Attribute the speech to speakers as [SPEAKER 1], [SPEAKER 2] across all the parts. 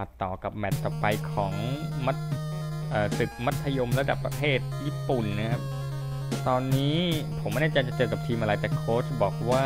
[SPEAKER 1] มาต่อกับแมตช์ต่อไปของมัธเอ่อศึกมัธยมระดับประเทศญี่ปุ่นนะครับ ตอนนี้ผมไม่แน่ใจจะเจอกับทีมอะไรแต่โค้ชบอกว่า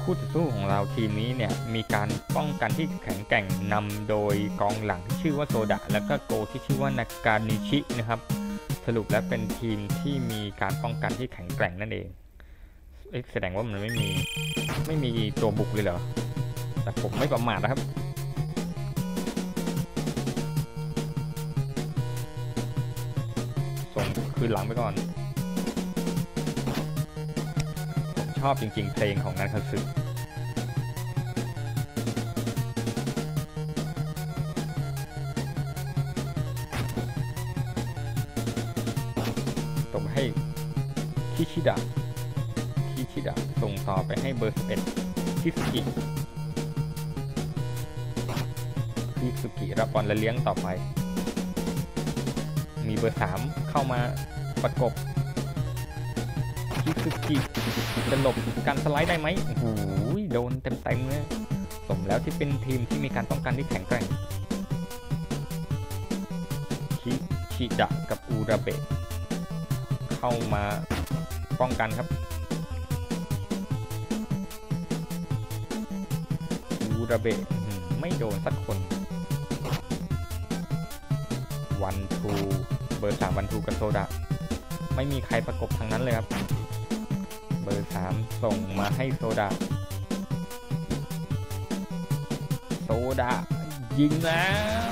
[SPEAKER 1] คู่ต่อสู้ของเราทีมนี้เนี่ยมีการป้องกันที่แข็งแกร่งนำโดยกองหลังที่ชื่อว่าโซดะแล้วก็โกที่ชื่อว่านากานิชินะครับ สรุปแล้วเป็นทีมที่มีการป้องกันที่แข็งแกร่งนั่นเองเอ๊ะแสดงว่ามันไม่มีไม่มีตัวบุกเลยเหรอแต่ผมไม่ประมาทนะครับ ส่งคืนหลังไปก่อน ผมชอบจริงๆ เพลงของนันคัตสึส่งให้คิชิดะคิชิดะส่งต่อไปให้เบอร์11คิสกิคิสุกิรับบอลและเลี้ยงต่อไป มีเบอร์3เข้ามาประกบคิสุกิจะหลบการสไลด์ได้ไหมโอ้โหโดนเต็มๆเลยสมแล้วที่เป็นทีมที่มีการป้องกันที่แข็งแกร่งคิชิดะกับอูราเบะเข้ามาป้องกันครับอูราเบะไม่โดนสักคนวันทู เบอร์สามวันทูกับโซดาไม่มีใครประกบทางนั้นเลยครับ เบอร์สามส่งมาให้โซดา โซดายิงแล้ว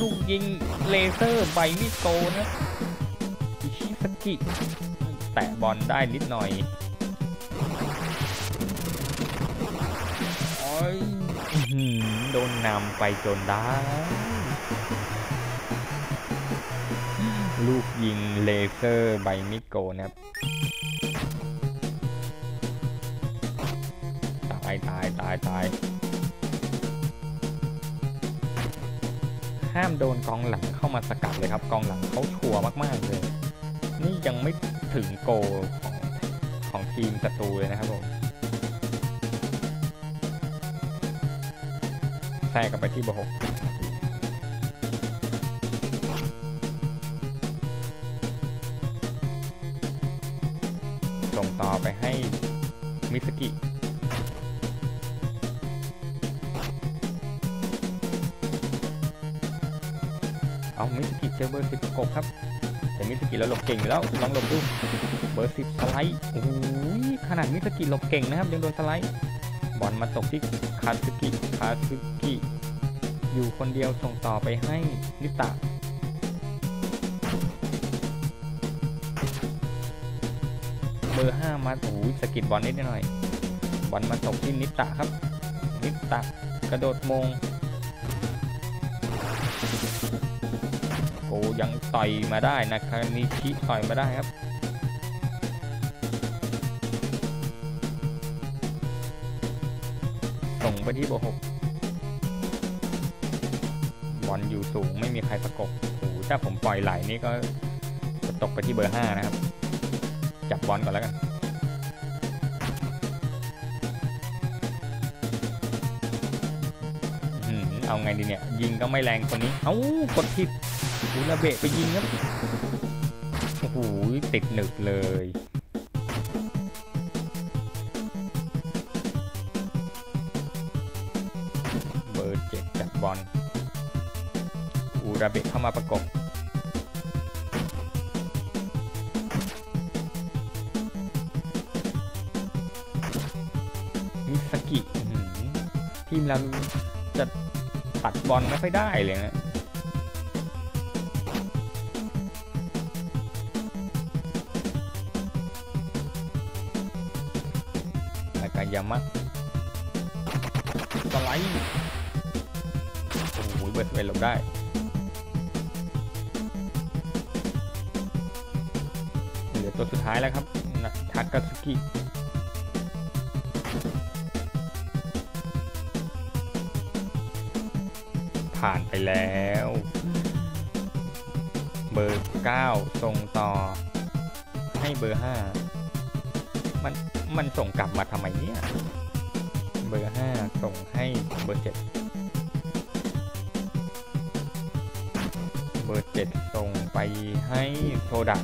[SPEAKER 1] ลูกยิงเลเซอร์ใบมิโกนะอิชิสกิ แตะบอลได้นิดหน่อยโอ้ยโดนนำไปจนได้ ลูกยิงเลเซอร์ใบมิโกนะครับ ตายตายตายตาย ห้ามโดนกองหลังเข้ามาสกัดเลยครับ กองหลังเขาชัวร์มาก ๆ เลย นี่ยังไม่ถึงโกของของทีมศัตรูเลยนะครับผมแทรกกลับไปที่เบอร์หก ส่งต่อไปให้มิสกิเอามิสกิเจอเบอร์สิบประกบครับ แต่มิสกิแล้วหลบเก่งแล้วลองหลบดูเบอร์สิบสไลด์โอ้โหขนาดมิสกิหลบเก่งนะครับยังโดนสไลด์บอลมาตกที่คาซึกิคาซึกิอยู่คนเดียวส่งต่อไปให้นิตะ บอร์ห้ามาโอ้โหสกิดบอลนิดหน่อย บอลมาตกที่นิตะครับ นิตะกระโดดมงโอ้ยังต่อยมาได้นะครับนิชิต่อยมาได้ครับส่งไปที่เบอร์หกบอลอยู่สูงไม่มีใครประกบโอ้โหถ้าผมปล่อยไหลนี่ก็จะตกไปที่เบอร์ห้านะครับ จับบอลก่อนแล้วกันเอาไงดีเนี่ย ยิงก็ไม่แรงคนนี้ เอ้ากดผิดอูนาเบะไปยิงครับโอ้โหติดหนึบเลยเบอร์เจ็ดจับบอลอูราเบะเข้ามาประกบ ทีมเราจะตัดบอลไม่ค่อยได้เลยนะนากายามะสไลด์โอ้โหเบิดไปหลบได้เหลือตัวสุดท้ายแล้วครับนะทากาสุกิ ผ่านไปแล้ว เบอร์ 9 ส่งต่อ ให้เบอร์ 5 มันมันส่งกลับมาทำไมเนี่ย เบอร์ 5 ส่งให้เบอร์ 7 เบอร์ 7 ส่งไปให้โซดา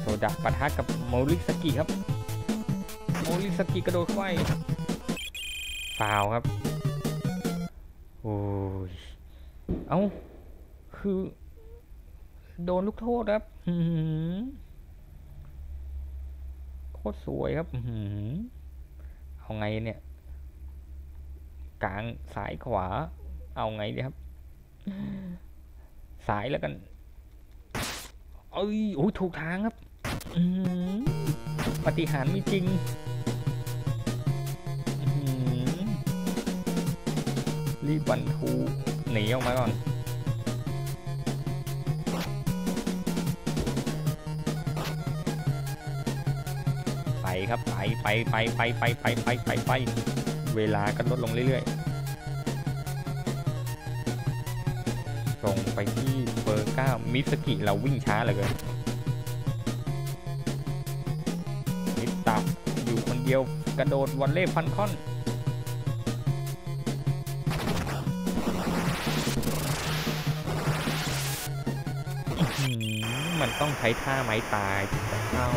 [SPEAKER 1] โซดาปะทะกับโมริสกิครับ โมริสกิกระโดดไฟฟาวครับ ยเอ้า คือ โดนลูกโทษครับโคตรสวยครับเอาไงเนี่ย กลางสายขวา เอาไงดีครับ สายแล้วกันเอ้ยโอ้ยถูกทางครับปฏิหารมีจริง รีบบันทูหนีออกมาก่อน ไปครับไปไปไปไปไปไปไปไปไป เวลาก็ลดลงเรื่อยๆ ส่งไปที่เบอร์9มิสกิเราวิ่งช้าเหลือเกินนิตะอยู่คนเดียวกระโดดวอลเล่ฟันคอน มันต้องใช้ท่าไม้ตายถึงจะเข้า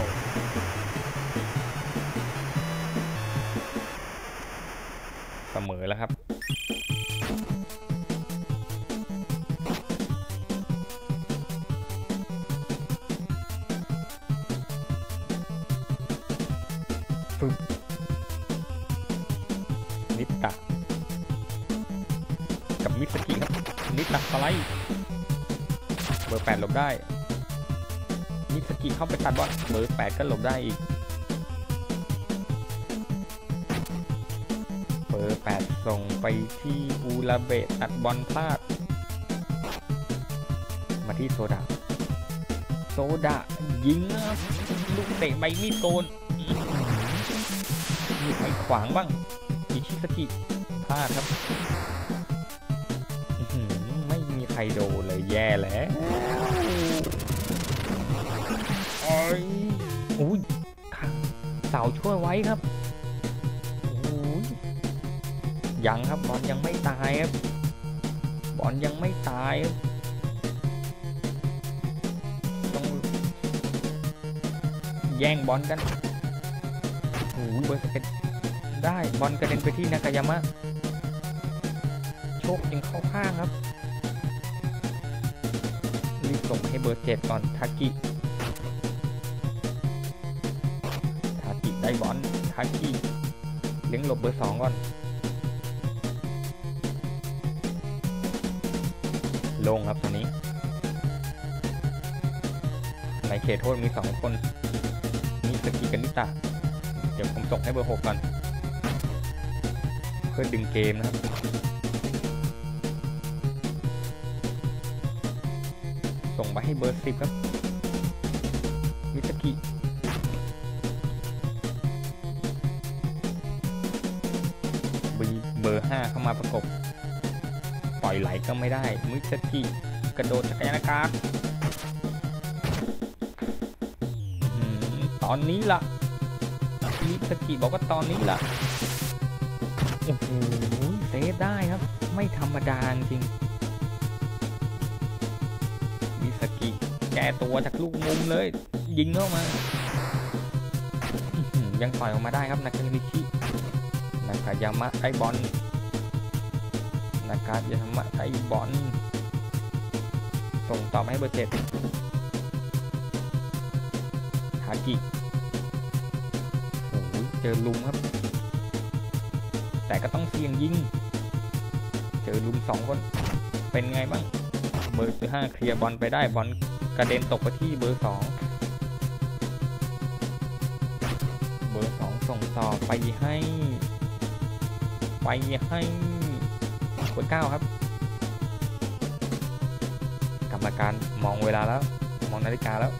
[SPEAKER 1] เสมอแล้วครับนิตะกับมิสกิครับ นิตะสไลด์เบอร์แปดลบได้ มิสกิเข้าไปตัดบอลเบอร์แปดก็หลบได้อีกเบอร์แปดส่งไปที่อูราเบะตัดบอลพลาด มาที่โซดา โซดายิงครับลูกเตะใบมีดโกนมีใครขวางบ้างอิชิสกิพลาดครับไม่มีใครโดนเลยแย่แล้ว อ้ยอุ้ยข้างเสาช่วยไว้ครับโอ้ยยังครับบอลยังไม่ตายครับบอลยังไม่ตายครับต้องแย่งบอลกันโอ้ยเบอร์สเก็ตได้บอลกระเด็นไปที่นากายามะโชคยังเข้าข้างครับรีบส่งให้เบอร์เจ็ดก่อนทากิ ได้บอลทากิเลี้ยงหลบเบอร์สองก่อน ลงครับตอนนี้ ในเขตโทษมีสองคนมีสกิกับนิตะเดี๋ยวผมส่งให้เบอร์หกก่อน เพื่อดึงเกมนะครับ ส่งไปให้เบอร์สิบครับ ประกบ ปล่อยไหลก็ไม่ได้ มิสกิกระโดดจักรยานอากาศตอนนี้ล่ะมิสกิบอกว่าตอนนี้ล่ะโอ้โหเซฟได้ครับ ไม่ธรรมดาจริงมิสกิแก้ตัวจากลูกมุมเลย ยิงเข้ามา ยังปล่อยออกมาได้ครับนากามิชินากายามะได้บอล นากายามะได้บอลส่งต่อมาให้เบอร์เจ็ดทากิโอ้โหเจอลุมครับ แต่ก็ต้องเสี่ยงยิง เจอลุมสองคน เป็นไงบ้าง เบอร์ห้าเคลียร์บอลไปได้บอลกระเด็นตกไปที่เบอร์สองเบอร์สองส่งต่อไปให้ ไปให้ เบอร์เก้าครับ กรรมการมองเวลาแล้ว มองนาฬิกาแล้ว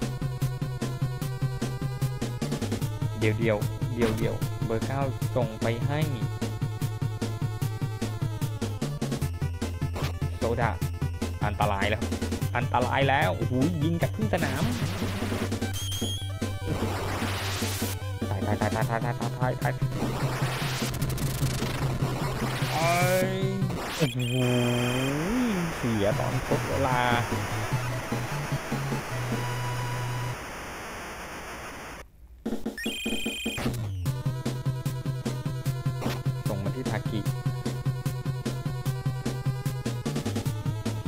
[SPEAKER 1] เดียวเดียวเดียวเดียวเบอร์เก้าส่งไปให้โซดาอันตรายแล้ว อันตรายแล้วโอ้โหยิงจากครึ่งสนามตายตายตายตายตายตายตายตาย ตายไอ้โอ้เสียตอนทดเวลาส่งมาที่ทากิ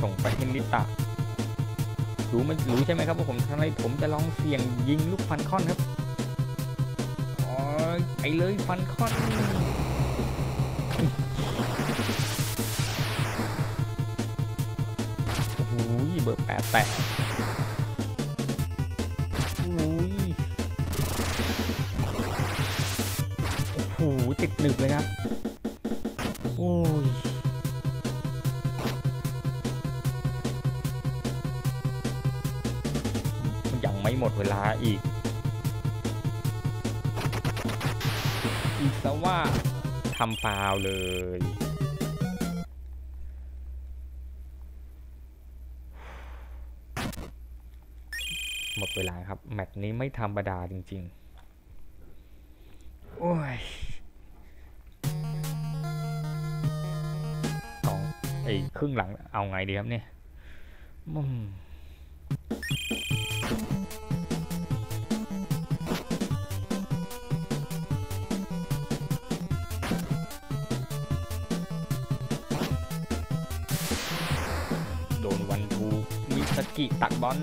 [SPEAKER 1] ส่งไปให้นิตะรู้มันรู้ใช่ไหมครับว่าผมทำไมผมจะลองเสี่ยงยิงลูกฟันคอนครับ อ๋อไปเลยฟันคอน บอร์แปดแตะโอ้ยโอ้โหติดหนึบเลยครับ โอ้ยยังไม่หมดเวลาอีก อีกซะว่าทำฟาวล์เลย เวลาครับ แมตช์นี้ไม่ธรรมดาจริง ๆ โอ้ยกองไอ้ครึ่งหลังเอาไงดีครับเนี่ยมโดนวันทูมิสกิตัดบอล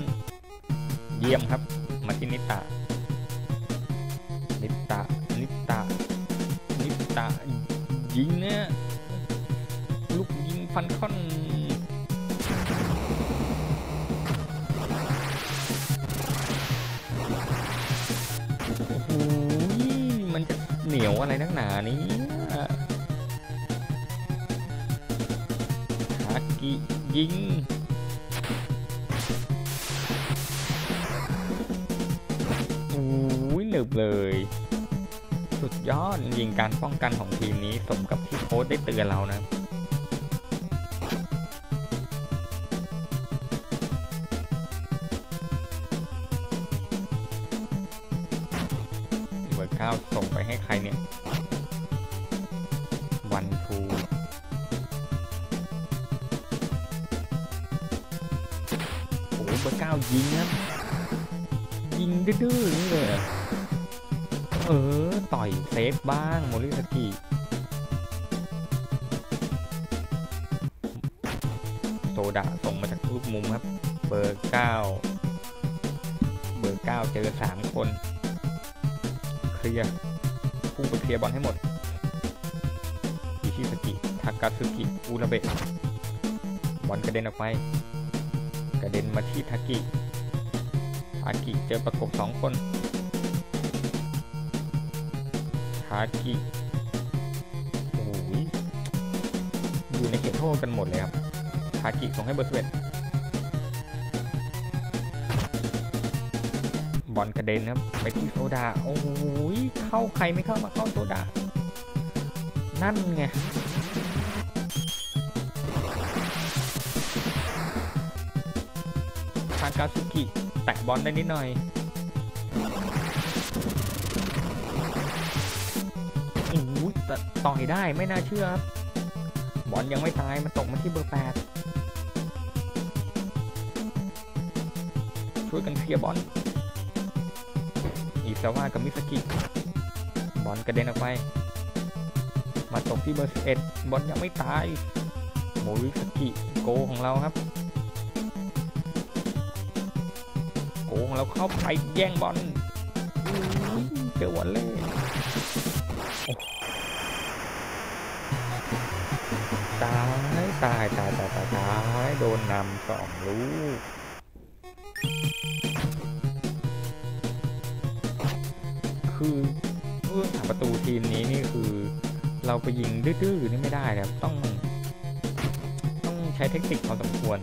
[SPEAKER 1] เยี่ยมครับ มาที่นิตะนิตะนิตะนิตะยิงเนี่ยลูกยิงฟันค่อนโอ้โหมันจะเหนียวอะไรนักหนานี้ฮากิยิง เลย สุดยอดจริงการป้องกันของทีมนี้สมกับที่โค้ชได้เตือนเรานะเบอร์เก้าส่งไปให้ใครเนี่ย วันทูโอ้เบอร์เก้ายิงครับยิงดื้อๆนี่เลย เออ ต่อยเซฟบ้างโมริสกิโซดาส่งมาจากลูกมุมครับ เบอร์เก้าเบอร์เก้าเจอสามคน เคลียร์พุ่งไปเคลียร์บอลให้หมดอิชิสกิทากาซึกิอุนาเบะบอลกระเด็นออกไป กระเด็นมาที่ทากิทากิเจอประกบสองคนากิโอ้ยอยู่ในเขตโทษกันหมดเลยครับทากิส่งให้เบอร์สเวตบอลกระเด็นครับไปที่โซดา โอ้ยเข้าใครไม่เข้ามาเข้าโซดา นั่นไงทากาซุกิแตะบอลได้นิดหน่อย ต่อยได้ไม่น่าเชื่อครับ บอลยังไม่ตายมันตกมาที่เบอร์แปดช่วยกันเคลียร์บอลอิซาวะกับมิสกิ บอลกระเด็นออกไป มาตกที่เบอร์11บอลยังไม่ตายโมริสกิโกของเราครับ โกของเราเข้าไปแย่งบอลเจอวอลเล่ ตายตายตายตายตายโดนนำสองลูกคือเรื่องหาประตูทีมนี้นี่คือ เราไปยิงดื้อๆนี่ไม่ได้ครับต้อง ต้องใช้เทคนิคพอสมควร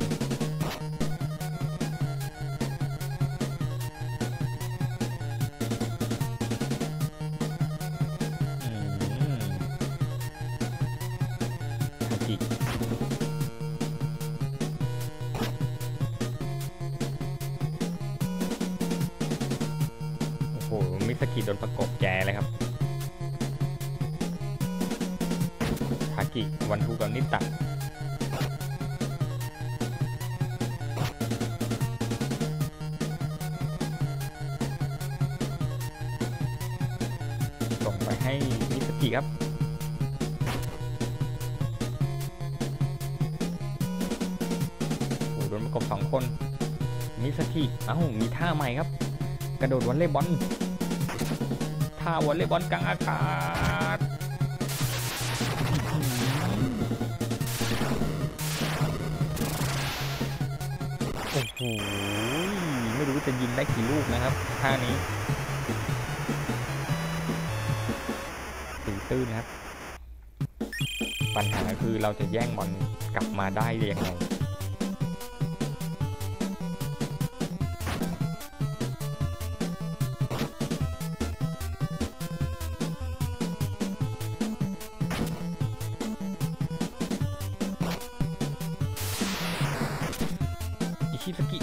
[SPEAKER 1] ให้มิสกิครับโอ้โดนประกบสองคน มิสกิเอ้ามีท่าใหม่ครับ กระโดดวอลเลย์บอลท่าวอลเลย์บอลกลางอากาศโอ้โหไม่รู้จะยิงได้กี่ลูกนะครับท่านี้ ตื้นนะครับ ปัญหาคือเราจะแย่งบอลกลับมาได้ยังไงอิชิสกิ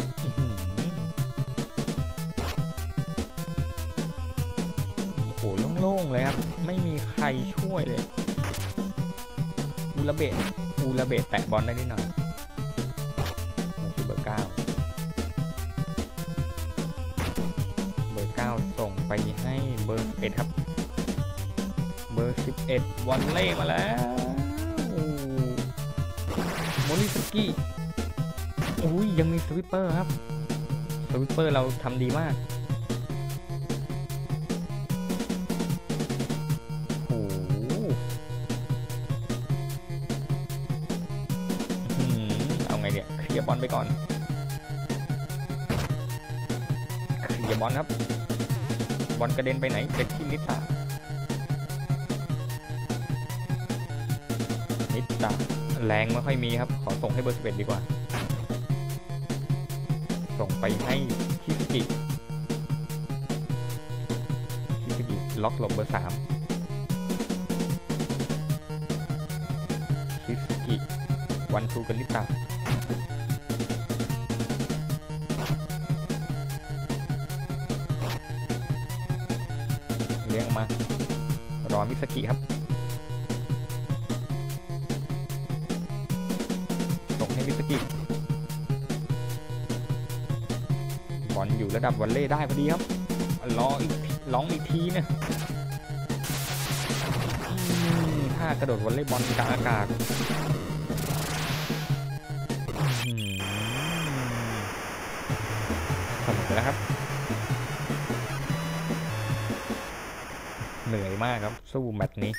[SPEAKER 1] โอ้โหโล่งๆเลยครับ ไม่มีใครช่วยเลยอูระเบะอูระเบะแตะบอลได้นิดหน่อยมันคือเบอร์เก้าเบอร์เก้าส่งไปให้เบอร์สิบเอ็ดครับ เบอร์สิบเอ็ดวันเล่มาแล้วโมริสกิอุ้ยยังมีสวิปเปอร์ครับ สวิปเปอร์เราทำดีมาก ไปก่อนเคลียร์บอลครับ บอลกระเด็นไปไหนเป็นที่นิตานิตาแรงไม่ค่อยมีครับ ขอส่งให้เบอร์สิบเอ็ดดีกว่า ส่งไปให้คิสกิคิสกิล็อกหลบเบอร์สามคิสกิวันทูกันนิตา รอมิสกิครับส่งให้มิสกิบอลอยู่ระดับวอลเล่ได้พอดีครับรออีกร้องอีกทีนะอืมถ้ากระโดดวอลเล่บอลกลางอากาศอื้อหือเสมอแล้วครับ เหนื่อยมากครับสู้แมตช์นี้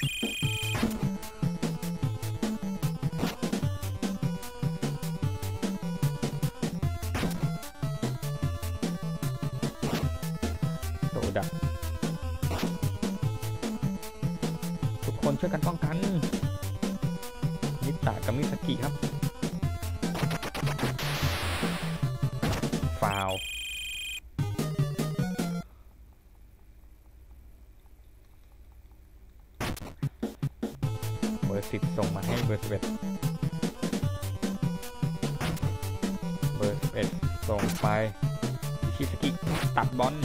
[SPEAKER 1] อล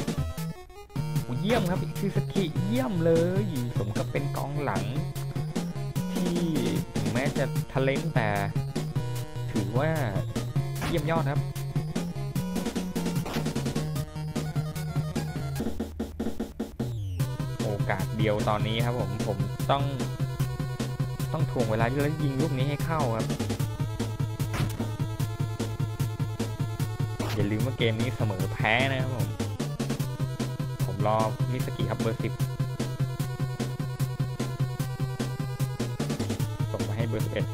[SPEAKER 1] โอ้เยี่ยมครับอิชิสกิเยี่ยมเลย สมกับเป็นกองหลัง ที่ถึงแม้จะทะเลนแต่ ถือว่าเยี่ยมยอดครับโอกาสเดียวตอนนี้ครับผมผมต้อง ต้องถ่วงเวลาที่แล้วยิงลูกนี้ให้เข้าครับ อย่าลืมว่าเกมนี้เสมอแพ้นะครับผม รอมิสกิครับเบอร์สิบส่งมาให้เบอร์สิบเอ็ด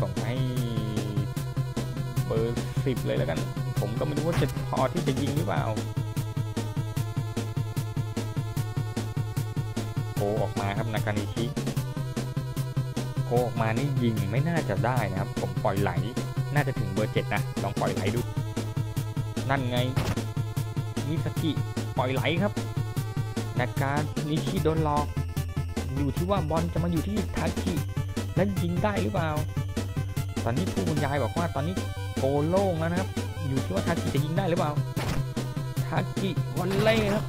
[SPEAKER 1] ส่งให้เบอร์สิบเลยแล้วกัน ผมก็ไม่รู้ว่าจะพอที่จะยิงหรือเปล่า ออกมาครับนากานิชิโผล่ออกมานี่ยิงไม่น่าจะได้นะครับ ผมปล่อยไหล น่าจะถึงเบอร์เจ็ดนะ ลองปล่อยไหลดู นั่นไงมิสกิปล่อยไหลครับนากานิชิโดนหลอก อยู่ที่ว่าบอลจะมาอยู่ที่ทากิและยิงได้หรือเปล่า ตอนนี้ผู้บรรยายบอกว่าตอนนี้โกโล่งแล้วนะครับ อยู่ที่ว่าทากิจะยิงได้หรือเปล่าทากิวอลเล่ครับ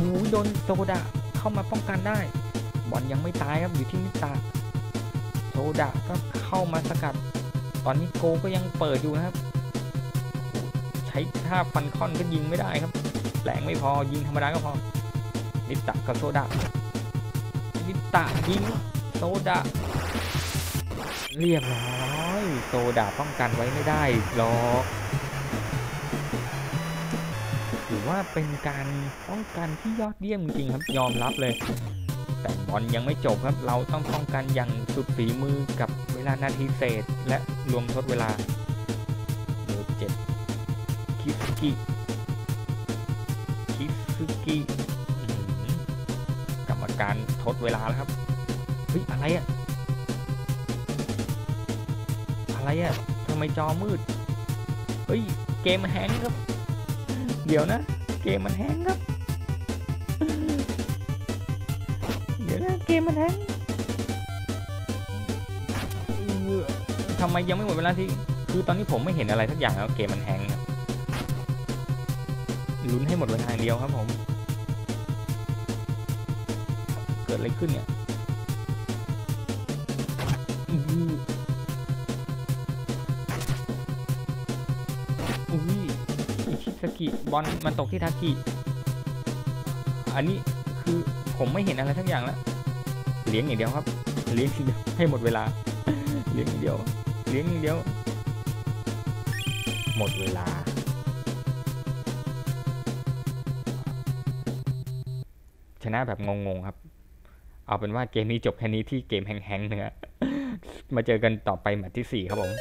[SPEAKER 1] อ้โหโดนโซดาเข้ามาป้องกันได้ บอลยังไม่ตายครับอยู่ที่มิตาโซดาก็เข้ามาสกัด ตอนนี้โกก็ยังเปิดอยู่นะครับ ใช้ท่าฟันคอนก็ยิงไม่ได้ครับแรงไม่พอยิงธรรมดาก็พอนิตะกับโซดานิตะยิงโซดาเรียบร้อยโซดาป้องกันไว้ไม่ได้หรอก ว่าเป็นการป้องกันที่ยอดเยี่ยมจริงครับ ยอมรับเลย แต่บอลยังไม่จบครับ เราต้องป้องกันอย่างสุดฝีมือกับเวลานาทีเศษ และรวมทดเวลาเบอร์เจ็ดคิสกิคิสกี้กรรมการทดเวลาแล้วครับเฮ้ยอะไรอะอะไรอะทำไมจอมืด เฮ้ย เกมแฮงครับ เดี๋ยวนะ เกมมันแฮงครับ เดี๋ยวนะเกมมันแฮงทำไมยังไม่หมดเวลาที่ คือตอนนี้ผมไม่เห็นอะไรสักอย่างแล้วเกมมันแฮงครับลุ้นให้หมดเวลาอย่างเดียวครับผม เกิดอะไรขึ้นเนี่ยิบอลมันตกที่ทากิอันนี้คือผมไม่เห็นอะไรทั้งอย่างแล้วเลี้ยงอย่างเดียวครับ เลี้ยงอย่างเดียวให้หมดเวลา เลี้ยงอย่างเดียว เลี้ยงอย่างเดียว หมดเวลา ชนะแบบงงๆครับ เอาเป็นว่าเกมนี้จบแค่นี้ที่เกมแฮงๆเนื้อมาเจอกันต่อไปแมตช์ที่ 4 ครับผม